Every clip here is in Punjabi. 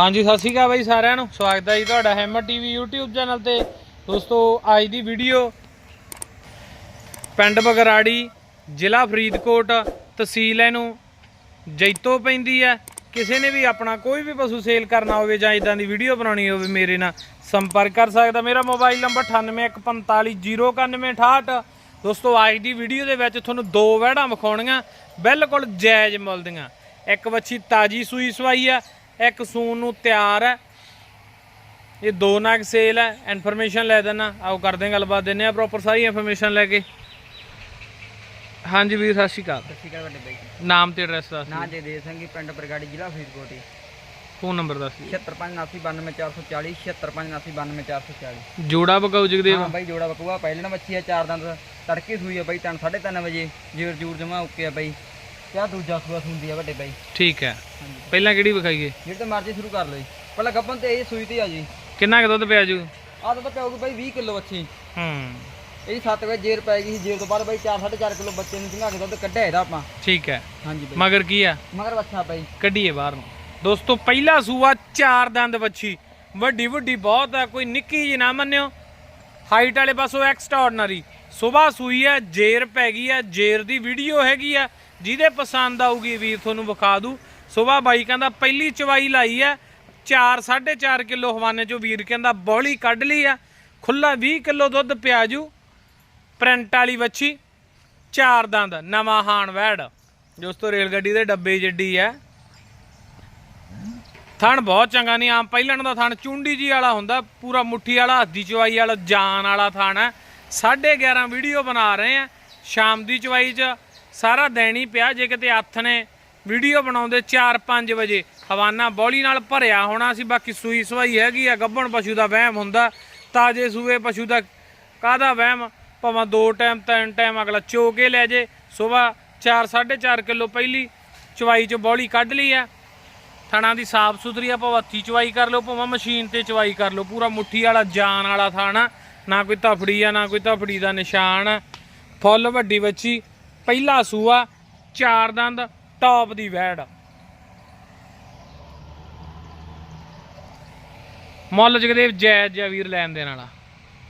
ਹਾਂਜੀ, ਸਤਿ ਸ਼੍ਰੀ ਅਕਾਲ ਬਾਈ ਸਾਰਿਆਂ ਨੂੰ। ਸਵਾਗਤ ਹੈ ਜੀ ਤੁਹਾਡਾ ਹੈਮਰ ਟੀਵੀ YouTube ਚੈਨਲ ਤੇ। ਦੋਸਤੋ, ਅੱਜ ਦੀ ਵੀਡੀਓ ਪਿੰਡ ਬਗਰਾੜੀ, ਜ਼ਿਲ੍ਹਾ ਫਰੀਦਕੋਟ, ਤਹਿਸੀਲ ਇਹਨੂੰ ਜੈਤੋ ਪੈਂਦੀ ਹੈ। ਕਿਸੇ ਨੇ ਵੀ ਆਪਣਾ ਕੋਈ ਵੀ ਪਸ਼ੂ ਸੇਲ ਕਰਨਾ ਹੋਵੇ ਜਾਂ ਇਦਾਂ ਦੀ ਵੀਡੀਓ ਬਣਾਉਣੀ ਹੋਵੇ ਮੇਰੇ ਨਾਲ ਸੰਪਰਕ ਕਰ ਸਕਦਾ। ਮੇਰਾ ਮੋਬਾਈਲ ਨੰਬਰ 9815409168 ਦੋਸਤੋ, ਅੱਜ ਦੀ ਵੀਡੀਓ ਦੇ ਵਿੱਚ ਤੁਹਾਨੂੰ ਦੋ ਵਹਿੜਾਂ ਵਿਖਾਉਣੀਆਂ। ਬਿਲਕੁਲ ਜਾਇਜ਼ ਮੁੱਲ ਦੀਆਂ। ਇੱਕ ਵੱਛੀ ਤਾਜੀ ਸੂਈ ਸਵਾਈ ਆ ਇੱਕ ਸੂਣ ਨੂੰ ਤਿਆਰ ਹੈ। ਇਹ ਦੋ ਨਾਗ ਸੇਲ ਹੈ। ਇਨਫੋਰਮੇਸ਼ਨ ਲੈ ਦੇਣਾ ਆਓ ਕਰਦੇ ਹਾਂ ਗੱਲਬਾਤ। ਦਿੰਨੇ ਆ ਪ੍ਰੋਪਰ ਸਾਰੀ ਇਨਫੋਰਮੇਸ਼ਨ ਲੈ ਕੇ। ਹਾਂਜੀ ਵੀਰ ਸਤਿ ਸ਼੍ਰੀ ਅਕਾਲ। ਸਤਿ ਸ਼੍ਰੀ ਅਕਾਲ ਵੱਡੇ ਬਾਈ ਨਾਮ ਤੇ ਐਡਰੈਸ ਦੱਸ ਨਾਂ ਜੈ ਦੇ ਸੰਗੀ ਪਿੰਡ ਬਰਗਾੜੀ ਜ਼ਿਲ੍ਹਾ ਫਰੀਦਕੋਟ ਜੀ। ਫੋਨ ਨੰਬਰ ਦੱਸ ਦਿਓ। 7589292440 7659292440 ਜੋੜਾ ਬਕਾਉ ਜਗਦੇਵ। ਹਾਂ ਬਾਈ ਜੋੜਾ ਬਕੂਆ ਪਹਿਲੇ ਨਾ ਬੱਚੀ ਆ ਚਾਰ ਦੰਦ। ਤੜਕੇ ਸੂਈ ਆ ਬਾਈ 3 3:30 ਵਜੇ। ਜੀਰ ਜੂਰ ਜਮਾ ਓਕੇ ਆ ਬਾਈ। ਕਿਆ ਦੂਜਾ ਸੂਆ ਸੁੰਦੀ ਆ ਵੱਡੇ ਬਾਈ। ਠੀਕ ਹੈ। ਹਾਂਜੀ। ਪਹਿਲਾਂ ਕਿਹੜੀ ਵਿਖਾਈਏ? ਜਿਹੜੇ ਤੇ ਮਰਜ਼ੀ ਸ਼ੁਰੂ ਕਰ ਲਓ ਜੀ। ਪਹਿਲਾਂ ਗੱਪਨ ਤੇ ਇਹ ਸੂਈ ਤੇ ਆ ਜੀ। ਕਿੰਨਾ ਕੁ ਦੁੱਧ ਪਿਆ ਜੂ? ਆਹ ਤਾਂ ਪਿਆਉਗੀ ਬਾਈ 20 ਕਿਲੋ ਬੱਚੀ। ਹੂੰ। ਇਹ 7 ਵਜੇ ਜੇਰ ਪੈ ਗਈ ਸੀ। ਜੇਰ ਤੋਂ ਬਾਅਦ ਬਾਈ 4 4.5 ਕਿਲੋ ਬੱਚੇ ਨੂੰ ਚੰਗਾ ਕੇ ਦੁੱਧ ਕੱਢਿਆ ਇਹਦਾ ਆਪਾਂ। ਠੀਕ ਹੈ। ਹਾਂਜੀ ਬਾਈ। ਮਗਰ ਕੀ ਆ? ਮਗਰ ਬੱਚਾ ਬਾਈ। ਕੱਢੀਏ ਬਾਹਰ ਨੂੰ। ਦੋਸਤੋ ਪਹਿਲਾ ਸੂਆ ਚਾਰ ਦੰਦ ਵੱਛੀ। ਵੱਡੀ ਵੱਡੀ ਬਹੁਤ ਹੈ ਕੋਈ ਨਿੱਕੀ ਜੀ ਨਾ ਮੰਨਿਓ। ਹਾਈਟ ਵਾਲੇ ਪਾਸੋਂ ਐਕਸਟਰਾordinary ਸਵੇਰ ਸੂਈ ਹੈ ਜੇਰ ਪੈ ਗਈ ਹੈ ਜੇਰ ਦੀ ਵੀਡੀਓ ਹੈਗੀ ਆ। ਜਿਹਦੇ ਪਸੰਦ ਆਊਗੀ ਵੀਰ ਤੁਹਾਨੂੰ ਵਿਖਾ ਦੂ। ਸਵੇਰ ਬਾਈ ਕਹਿੰਦਾ ਪਹਿਲੀ ਚਵਾਈ ਲਾਈ ਹੈ। 4 4.5 ਕਿਲੋ ਹਵਾਨੇ ਚੋਂ ਵੀਰ ਕਹਿੰਦਾ ਬੋਲੀ ਕੱਢ ਲਈ ਆ। ਖੁੱਲਾ 20 ਕਿਲੋ ਦੁੱਧ ਪਿਆਜੂ। ਪ੍ਰਿੰਟ ਵਾਲੀ ਵੱਛੀ। ਚਾਰ ਦੰਦ, ਨਵਾਂ ਹਾਨ ਵੈੜ ਦੋਸਤੋ ਰੇਲ ਗੱਡੀ ਦੇ ਡੱਬੇ ਜੱਡੀ ਹੈ। ਥਣ ਬਹੁਤ ਚੰਗਾ ਨਹੀਂ, ਆਮ ਪਹਿਲਣ ਦਾ ਥਣ ਚੁੰਡੀ ਜੀ ਵਾਲਾ ਹੁੰਦਾ, ਪੂਰਾ ਮੁੱਠੀ ਵਾਲਾ ਹੱਦੀ ਚਵਾਈ ਵਾਲਾ, ਜਾਨ ਵਾਲਾ ਥਣ ਹੈ। 11:30 ਵੀਡੀਓ ਬਣਾ ਰਹੇ ਆ। ਸ਼ਾਮ ਦੀ ਚਵਾਈ 'ਚ ਸਾਰਾ ਦਿਨ ਹੀ ਪਿਆ, ਜੇ ਕਿਤੇ ਹੱਥ ਨੇ ਵੀਡੀਓ ਬਣਾਉਂਦੇ 4-5 ਵਜੇ, ਹਵਾਨਾ ਬੋਲੀ ਨਾਲ ਭਰਿਆ ਹੋਣਾ ਸੀ, ਬਾਕੀ ਸੂਈ ਸਵਾਈ ਹੈਗੀ ਆ, ਗੱਭਣ ਪਸ਼ੂ ਦਾ ਵਹਿਮ ਹੁੰਦਾ, ਤਾਜੇ ਸੂਏ ਪਸ਼ੂ ਦਾ ਕਾਹਦਾ ਵਹਿਮ ਭਾਵੇਂ ਦੋ ਟਾਈਮ ਤਿੰਨ ਟਾਈਮ ਅਗਲਾ ਚੋ ਕੇ ਲੈ ਜੇ, ਸਵੇਰ 4 4.5 ਕਿਲੋ ਪਹਿਲੀ ਚਵਾਈ 'ਚ ਬੋਲੀ ਕੱਢ ਲਈ ਆ ਥਣਾ ਦੀ ਸਾਫ਼ ਸੁਥਰੀ ਆ, ਭਾਵੇਂ ਚਵਾਈ ਕਰ ਲਓ, ਭਾਵੇਂ ਮਸ਼ੀਨ ਤੇ ਚਵਾਈ ਕਰ ਲਓ, ਪੂਰਾ ਮੁੱਠੀ ਵਾਲਾ, ਜਾਨ ਵਾਲਾ ਥਾਣਾ, ਨਾ ਕੋਈ ਧਫੜੀ ਆ, ਨਾ ਕੋਈ ਧਫੜੀ ਦਾ ਨਿਸ਼ਾਨ ਆ। ਫੁੱਲ ਵੱਡੀ ਬੱਚੀ ਪਹਿਲਾ ਸੂਆ ਚਾਰ ਦੰਦ ਟੌਪ ਦੀ ਵੈੜ। ਮੁੱਲ ਜਗਦੇਵ ਜਾਇਜ਼ ਜਿਹਾ ਵੀਰ ਲੈਣ ਦੇਣ ਵਾਲਾ।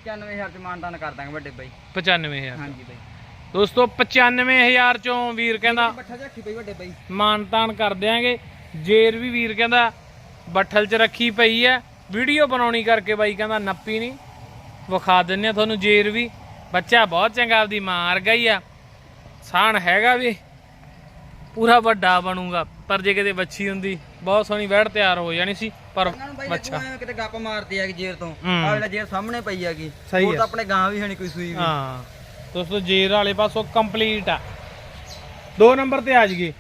99000 ਚ ਮਾਨਦਾਨ ਕਰ ਦਾਂਗੇ ਵੱਡੇ ਬਾਈ। 95000 ਹਾਂਜੀ ਬਾਈ। ਦੋਸਤੋ 95000 ਚੋਂ ਵੀਰ ਕਹਿੰਦਾ ਬੱਠਾ ਰੱਖੀ ਬਈ ਵੱਡੇ ਬਾਈ। ਮਾਨਤਾਨ ਕਰ ਦਿਆਂਗੇ। ਜੇਰ ਵੀ ਵੀਰ ਕਹਿੰਦਾ ਬੱਠਲ 'ਚ ਰੱਖੀ ਪਈ ਐ। ਵੀਡੀਓ ਬਣਾਉਣੀ ਕਰਕੇ ਬਾਈ ਕਹਿੰਦਾ ਨੱਪੀ ਨਹੀਂ ਵਿਖਾ ਦਿੰਨੇ ਤੁਹਾਨੂੰ ਜੇਰ ਵੀ। ਬੱਚਾ ਬਹੁਤ ਚੰਗਾ ਆਪਦੀ ਮਾਂ ਵਰਗਾ ਹੀ ਆ। ਸਾਣ ਹੈਗਾ ਵੀ ਪੂਰਾ ਵੱਡਾ ਬਣੂਗਾ ਪਰ ਜੇ ਕਿਤੇ ਬੱਚੀ ਹੁੰਦੀ ਬਹੁਤ ਸੋਹਣੀ ਵਹਿੜ ਤਿਆਰ ਹੋ ਜਾਣੀ ਸੀ ਪਰ ਇਹਨਾਂ ਨੂੰ ਬਾਈ ਬੱਚਾ ਲੱਗੂਗਾ ਕਿਤੇ ਗੱਪ ਮਾਰਦੀ ਹੈਗੀ ਜੇਰ ਤੋਂ ਹੂੰ। ਆਹ ਵੇਲੇ ਜੇਰ ਸਾਹਮਣੇ ਪਈ ਹੈਗੀ ਸਹੀ ਹੋਰ ਹੈ। ਤਾਂ ਆਪਣੇ ਗਾਂ ਵੀ ਹੈ ਨਹੀਂ ਕੋਈ ਸੂਈ ਵੀ। ਹਾਂ ਦੋਸਤੋ ਜੇਰ ਵਾਲੇ ਪਾਸੋਂ ਕੰਪਲੀਟ ਆ। ਦੋ ਨੰਬਰ ਤੇ ਆ ਜਗੇ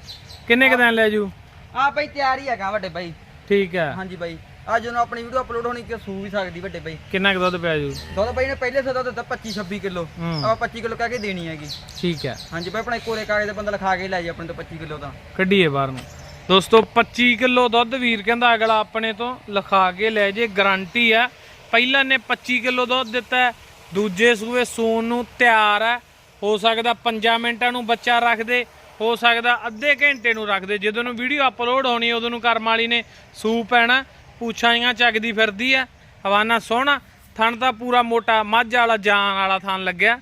ਕਿੰਨੇ ਕ ਦਿਨ ਲੈ ਜੂ? ਆ ਬਾਈ ਤਿਆਰ ਹੀ ਹੈਗਾ ਵੱਡੇ ਬਾਈ। ਠੀਕ ਹੈ। ਹਾਂਜੀ ਬਾਈ। ਅੱਜ ਜਦੋਂ ਆਪਣੀ ਵੀਡੀਓ ਅਪਲੋਡ ਹੋਣੀ ਕਿ ਸੂ ਵੀ ਸਕਦੀ ਵੱਡੇ ਬਾਈ। ਕਿੰਨਾ ਕੁ ਦੁੱਧ ਪਿਆ ਜੂ? ਦੁੱਧ ਬਾਈ ਨੇ ਪਹਿਲੇ ਸਦਾ ਦਿੱਤਾ 25 26 ਕਿਲੋ। ਹੂੰ। ਆਪਾਂ 25 ਕਿਲੋ ਕਹਿ ਕੇ ਦੇਣੀ ਹੈਗੀ। ਠੀਕ ਹੈ। ਹਾਂਜੀ ਬਾਈ ਆਪਣਾ ਕੋਰੇ ਕਾਗਜ਼ ਦੇ ਬੰਦਾ ਲਿਖਾ ਕੇ ਲੈ ਜਾ ਆਪਣੇ ਤੋਂ 25 ਕਿਲੋ ਦਾ ਕੱਢੀਏ ਬਾਹਰ ਨੂੰ। ਦੋਸਤੋ 25 ਕਿਲੋ ਦੁੱਧ ਵੀਰ ਕਹਿੰਦਾ ਅਗਲਾ ਆਪਣੇ ਤੋਂ ਲਿਖਾ ਕੇ ਲੈ ਜੇ ਗਾਰੰਟੀ ਆ ਪਹਿਲਾਂ ਨੇ 25 ਕਿਲੋ ਦੁੱਧ ਦਿੱਤਾ ਹੈ, ਦੂਜੇ ਸੂਏ ਸੂਣ ਨੂੰ ਤਿਆਰ ਹੈ। ਹੋ ਸਕਦਾ 5 ਮਿੰਟਾਂ ਨੂੰ ਬੱਚਾ ਰੱਖਦੇ ਹੋ ਸਕਦਾ ਅੱਧੇ ਘੰਟੇ ਨੂੰ ਰੱਖਦੇ ਜਦੋਂ ਨੂੰ ਵੀਡੀਓ ਅਪਲੋਡ ਹੋਣੀ ਉਦੋਂ ਨੂੰ ਕਰਮ ਵਾਲੀ ਨੇ ਸੂ ਪੈਣਾ। ਪੂਛਾਂ ਜੀਆਂ ਚੱਕਦੀ ਫਿਰਦੀ ਆ ਹਵਾਨਾ ਸੋਹਣਾ, ਥਣ ਤਾਂ ਪੂਰਾ ਮੋਟਾ, ਮੱਝ ਵਾਲਾ ਜਾਨ ਵਾਲਾ ਥਣ ਲੱਗਿਆ।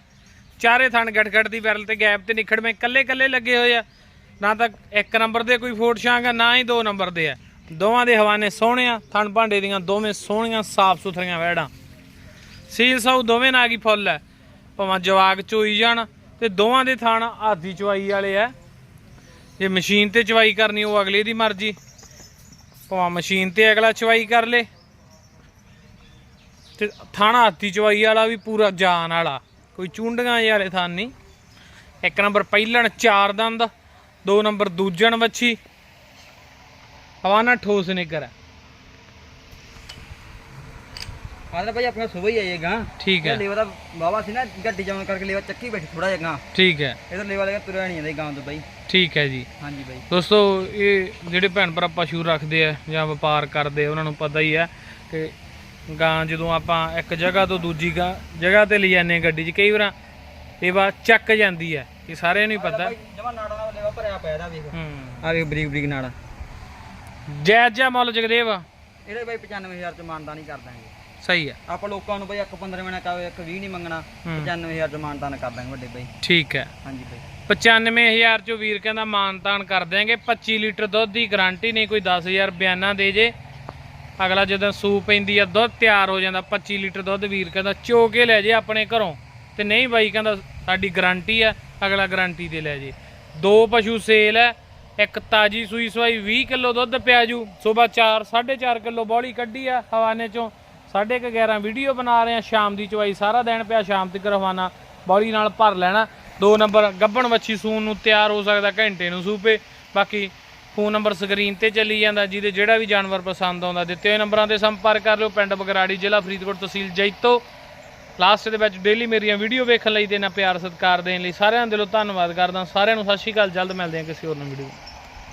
ਚਾਰੇ ਥਣ ਗਟਗਟ ਦੀ ਵਿਰਲ ਤੇ ਗੈਪ ਤੇ ਨਿਖੜਵੇਂ ਕੱਲੇ ਕੱਲੇ ਲੱਗੇ ਹੋਏ ਆ। ਨਾ ਤਾਂ ਇੱਕ ਨੰਬਰ ਦੇ ਕੋਈ ਫੋਟ ਸ਼ਾਂਗਾ ਨਾ ਹੀ ਦੋ ਨੰਬਰ ਦੇ ਆ। ਦੋਵਾਂ ਦੇ ਹਵਾਨੇ ਸੋਹਣੇ ਆ, ਥਣ ਭਾਂਡੇ ਦੀਆਂ ਦੋਵੇਂ ਸੋਹਣੀਆਂ ਸਾਫ਼ ਸੁਥਰੀਆਂ ਵਹਿੜਾਂ। ਸੀਲ ਸੌ ਦੋਵੇਂ ਨਾਗੀ ਫੁੱਲ ਐ। ਭਾਵੇਂ ਜਵਾਗ ਚੋਈ ਜਾਣ ਤੇ ਦੋਵਾਂ ਦੇ ਥਣ ਆਦੀ ਚਵਾਈ ਵਾਲੇ ਆ ਜੇ ਮਸ਼ੀਨ ਤੇ ਚਵਾਈ ਕਰਨੀ, ਉਹ ਅਗਲੇ ਦੀ ਮਰਜ਼ੀ। ਭਾਵੇਂ ਮਸ਼ੀਨ ਤੇ ਅਗਲਾ ਚਵਾਈ ਕਰ ਲੇ। ਤੇ ਥਾਣਾ ਹੱਥੀ ਚਵਾਈ ਵਾਲਾ ਵੀ ਪੂਰਾ ਜਾਨ ਵਾਲਾ। ਕੋਈ ਚੁੰਡੀਆਂ ਵਾਲੇ ਥਾਨ। ਨਹੀਂ ਇੱਕ ਨੰਬਰ ਪਹਿਲਣ ਚਾਰ ਦੰਦ ਦੋ ਨੰਬਰ ਦੂਜਣ ਵੱਛੀ। ਹਵਾਨਾ ਠੋਸ ਨਿਕਰ ਹੈ ਆਦਰ ਬਾਈ ਆਪਣਾ ਸੁਬਹ ਹੀ ਆਏਗਾ ਠੀਕ ਹੈ। ਲੇਵਾ ਦਾ ਬਾਬਾ ਸੀ ਨਾ ਗੱਡੀ ਜਾਣ ਕਰਕੇ ਲੇਵਾ ਚੱਕੀ ਬੈਠੀ ਥੋੜਾ ਜਿਹਾ ਗਾਂ। ਠੀਕ ਹੈ। ਇਧਰ ਲੇਵਾ ਲੇਗਾ ਤੁਰਿਆ ਨਹੀਂ ਜਾਂਦਾ ਗਾਂ ਤੋਂ ਬਾਈ। ਠੀਕ ਹੈ ਜੀ। ਹਾਂਜੀ ਬਾਈ। ਦੋਸਤੋ ਇਹ ਜਿਹੜੇ ਭੈਣ ਭਰਾ ਪਸ਼ੂ ਰੱਖਦੇ ਆ ਜਾਂ ਵਪਾਰ ਕਰਦੇ ਆ ਉਹਨਾਂ ਨੂੰ ਪਤਾ ਹੀ ਹੈ ਕਿ ਗਾਂ ਜਦੋਂ ਆਪਾਂ ਇੱਕ ਜਗ੍ਹਾ ਤੋਂ ਦੂਜੀ ਗਾਂ ਜਗ੍ਹਾ ਤੇ ਲੈ ਜਾਂਦੇ ਗੱਡੀ 'ਚ ਕਈ ਵਾਰ ਇਹ ਵਾ ਚੱਕ ਜਾਂਦੀ ਹੈ ਇਹ ਸਾਰਿਆਂ ਨੂੰ ਹੀ ਪਤਾ। ਜਮਾ ਨਾੜਾ ਲੇਵਾ ਭਰਿਆ ਪਿਆ ਇਹਦਾ ਵੇਖ। ਹੂੰ। ਆ ਵੇਖ ਬਰੀਕ ਬਰੀਕ ਨਾੜਾ। ਜੈ ਜੈ ਮੁੱਲ ਜਗਦੇਵ ਇਹਦੇ ਬਾਈ 95000 ਚ ਮਾਨਦਾਨ ਹੀ ਕਰ ਦਾਂਗੇ। ਸਹੀ ਹੈ। ਆਪਾਂ ਲੋਕਾਂ ਨੂੰ ਬਾਈ ਇੱਕ 15 ਮਿੰਟ ਕਹੋ ਇੱਕ 20 ਨਹੀਂ ਮੰਗਣਾ ਹੂੰ। 95000 ਚ ਮਾਨਦਾਨ ਕਰ ਦਾਂਗੇ ਵੱਡੇ ਬਾਈ। ਠੀਕ ਹੈ। ਹਾਂਜੀ ਬਾਈ। 95000 ਚੋਂ ਵੀਰ ਕਹਿੰਦਾ ਮਾਨਤਾਨ ਕਰ ਦਿਆਂਗੇ 25 ਲੀਟਰ ਦੁੱਧ ਦੀ ਗਾਰੰਟੀ ਨਹੀਂ ਕੋਈ 10000 ਬਿਆਨਾ ਦੇ ਜੇ। ਅਗਲਾ ਜਦੋਂ ਸੂ ਪੈਂਦੀ ਆ ਦੁੱਧ ਤਿਆਰ ਹੋ ਜਾਂਦਾ 25 ਲੀਟਰ ਦੁੱਧ ਵੀਰ ਕਹਿੰਦਾ ਚੋ ਕੇ ਲੈ ਜੇ ਆਪਣੇ ਘਰੋਂ। ਤੇ ਨਹੀਂ ਬਾਈ ਕਹਿੰਦਾ ਸਾਡੀ ਗਾਰੰਟੀ ਆ ਅਗਲਾ ਗਾਰੰਟੀ ਤੇ ਲੈ ਜੇ। ਦੋ ਪਸ਼ੂ ਸੇਲ ਹੈ ਇੱਕ ਤਾਜੀ ਸੂਈ ਸਵਾਈ 20 ਕਿਲੋ ਦੁੱਧ ਪਿਆ ਜੂ ਸਵੇਰ 4 4.5 ਕਿਲੋ ਬੋਲੀ ਕੱਢੀ ਆ ਹਵਾਨੇ ਚੋਂ। 11:30 ਵੀਡੀਓ ਬਣਾ ਰਹੇ ਆ ਸ਼ਾਮ ਦੀ ਚਵਾਈ ਸਾਰਾ ਦਿਨ ਪਿਆ, ਸ਼ਾਮ ਤੱਕ ਹਵਾਨਾ ਬੋਲੀ ਨਾਲ ਭਰ ਲੈਣਾ। ਦੋ ਨੰਬਰ, ਗੱਬਣ ਵੱਛੀ ਸੂਣ ਨੂੰ ਤਿਆਰ ਹੋ ਸਕਦਾ, ਘੰਟੇ ਨੂੰ ਸੂਪੇ। ਬਾਕੀ ਫੋਨ ਨੰਬਰ ਸਕਰੀਨ ਤੇ ਚੱਲੀ ਜਾਂਦਾ, ਜਿਹਦੇ ਜਿਹੜਾ ਵੀ ਜਾਨਵਰ ਪਸੰਦ ਆਉਂਦਾ, ਦਿੱਤੇ ਹੋਏ ਨੰਬਰਾਂ ਤੇ ਸੰਪਰਕ ਕਰ ਲਿਓ। ਪਿੰਡ ਬਗਰਾੜੀ, ਜ਼ਿਲ੍ਹਾ ਫਰੀਦਕੋਟ ਤਹਿਸੀਲ ਜੈਤੋ। ਲਾਸਟ ਦੇ ਵਿੱਚ ਡੇਲੀ ਮੇਰੀਆਂ ਵੀਡੀਓ ਵੇਖਣ ਲਈ ਤੇ ਨਾ ਪਿਆਰ ਸਤਿਕਾਰ ਦੇਣ ਲਈ ਸਾਰਿਆਂ ਨੂੰ ਦਿਲੋਂ ਧੰਨਵਾਦ ਕਰਦਾ। ਸਾਰਿਆਂ ਨੂੰ ਸਤਿ ਸ਼੍ਰੀ ਅਕਾਲ, ਜਲਦ ਮਿਲਦੇ ਹਾਂ ਕਿਸੇ ਹੋਰ ਨਵੀਂ ਵੀਡੀਓ